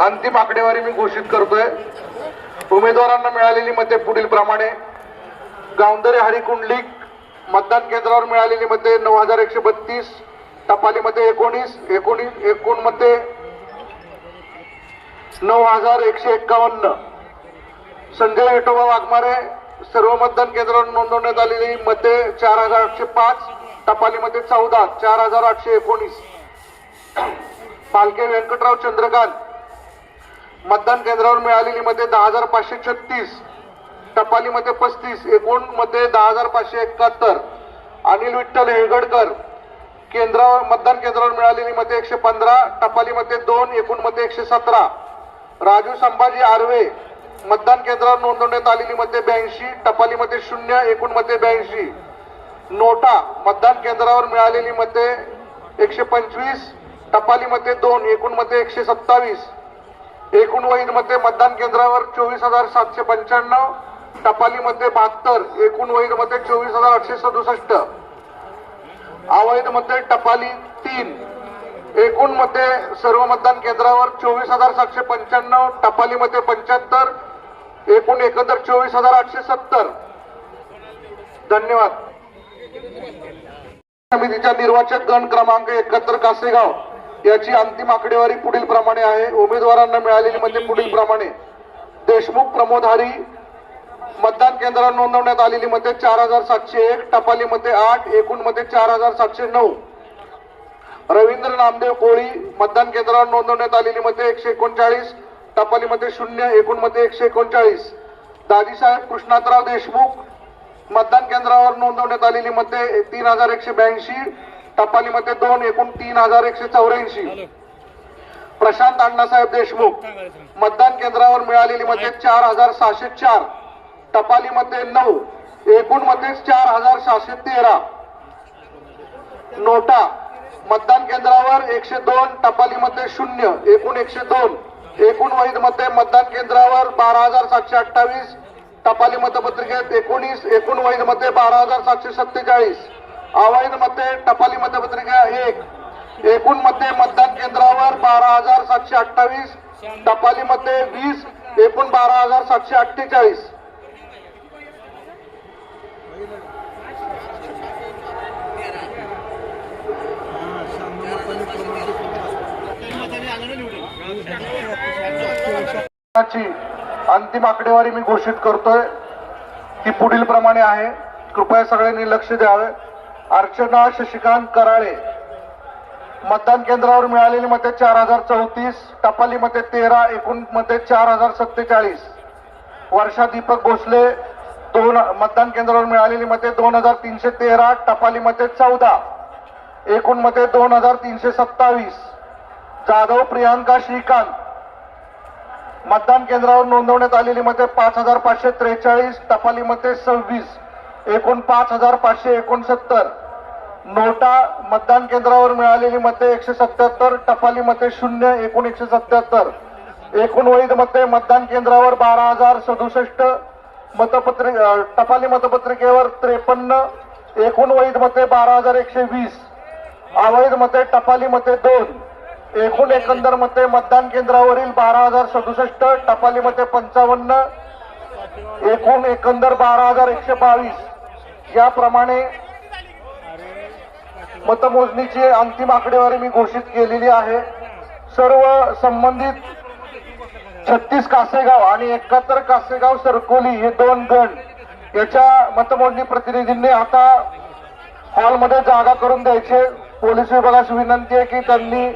अंतिम आकडेवारी मी घोषित करतोय. उमेदवारांना मिळालेली मते पुढील प्रमाणे गावंदरे हरिकुंडलिक मतदान केंद्रावर मिळालेली मते नऊ हजार एकशे बत्तीस टपाली मते एकोणीस एकोणीस एकूण मते नऊ हजार एकशे एक्कावन्न संजय विठोबा वाघमारे सर्व मतदान केंद्रावर नोंदवण्यात आलेली मते चार हजार आठशे पाच टपाली मते चौदा चार हजार आठशे एकोणीस पालके व्यंकटराव चंद्रकांत मतदान केंद्रावर मिळालेली मते दहा हजार पाचशे छत्तीस टपालीमध्ये पस्तीस एकूण मते दहा हजार पाचशे एकाहत्तर. अनिल विठ्ठल हेळगडकर केंद्रावर मतदान केंद्रावर मिळालेली मते एकशे पंधरा टपालीमध्ये दोन एकूण मते एकशे सतरा. राजू संभाजी आर्वे मतदान केंद्रावर नोंदवण्यात आलेली मते ब्याऐंशी टपालीमध्ये शून्य एकूण मते ब्याऐंशी. नोटा मतदान केंद्रावर मिळालेली मते एकशे पंचवीस टपालीमध्ये दोन एकूण मते एकशे सत्तावीस. एकूणमध्ये मतदान केंद्रावर चोवीस हजार सातशे पंच्याण्णव टपालीमध्ये बहात्तर एकूण वैध चोवीस हजार आठशे सदुसष्ट. अवैधमध्ये टपाली तीन. एकूणमध्ये सर्व मतदान केंद्रावर चोवीस हजार सातशे पंच्याण्णव टपालीमध्ये पंच्याहत्तर एकूण एकंदर चोवीस हजार आठशे सत्तर. धन्यवाद. समितीच्या निर्वाचक गण क्रमांक एकाहत्तर कासेगाव. याची अंतिम आकडेवारी पुढील प्रमाणे आहे. उमेदवारांना मिळालेली म्हणजे पुढील प्रमाणे. देशमुख प्रमोदहारी मतदान केंद्रावर नोंदवण्यात आलेली मते चार हजार सातशे एक टपाली मते आठ एकूण मते चार हजार सातशे नऊ. रवींद्र नामदेव कोळी मतदान केंद्रावर नोंदवण्यात आलेली मते एकशे एकोणचाळीस टपाली मते शून्य एकूण मते एकशे एकोणचाळीस. दादीसाहेब कृष्णातराव देशमुख मतदान केंद्रावर नोंदवण्यात आलेली मते तीन हजार एकशे ब्याऐंशी टपाली मते दोन एकूण तीन हजार एकशे चौऱ्याऐंशी. प्रशांत अण्णासाहेब देशमुख. मतदान केंद्रावर मिळालेली मते चार हजार सहाशे चार. टपाली मते नऊ एकूण मते चार हजार सहाशे तेरा. नोटा. मतदान केंद्रावर एकशे दोन टपाली मध्ये शून्य एकूण एकशे दोन. एकूण वैध मते मतदान केंद्रावर बारा हजार सातशे अठ्ठावीस. टपाली मतपत्रिकेत एकोणीस एकूण वैध मते बारा हजार सातशे सत्तेचाळीस. अवैध मते टपाली मतपत्रिका एक. एकूण मते मतदान केंद्रावर बारा हजार सातशे अठ्ठावीस टपाली मते वीस एकूण बारा हजार सातशे अठ्ठेचाळीस. अंतिम आकडेवारी मी घोषित करतोय ती पुढील प्रमाणे आहे. कृपया सगळ्यांनी लक्ष द्यावे. अर्चना शशिकांत कराळे. मतदान केंद्रावर मिळालेली मते चार हजार चौतीस टपाली मते तेरा एकूण मते चार हजार सत्तेचाळीस. वर्षा दीपक भोसले दोन मतदान केंद्रावर मिळालेली मते दोन हजार तीनशे तेरा टपाली मते चौदा. एकूण मते दोन हजार तीनशे सत्तावीस. जाधव प्रियांका श्रीकांत. मतदान केंद्रावर नोंदवण्यात आलेली मते पाच हजार पाचशे त्रेचाळीस टपाली मते सव्वीस. एकूण पाच हजार पाचशे एकोणसत्तर. नोटा मतदान केंद्रावर मिळालेली मते एकशे सत्याहत्तर टपाली मते शून्य एकूण एकशे सत्याहत्तर. एकूण वैध मते मतदान केंद्रावर बारा हजार सदुसष्ट मतपत्रि टपाली मतपत्रिकेवर त्रेपन्न एकूण वैध मते बारा हजार एकशे वीस. अवैध मते टपाली मते दोन. एकूण एकंदर मते मतदान केंद्रावरील बारा हजार सदुसष्ट टपाली मते पंचावन्न एकूण एकंदर बारा हजार एकशे बावीस. याप्रमाणे मतमोजणीची अंतिम आकडेवारी मी घोषित केलेली आहे. सर्व संबंधित छत्तीस कासेगाव आणि एकाहत्तर कासेगाव सरकोली हे दोन गण याच्या मतमोजणी प्रतिनिधींनी आता हॉलमध्ये जागा करून द्यायचे. पोलीस विभागाची विनंती आहे की त्यांनी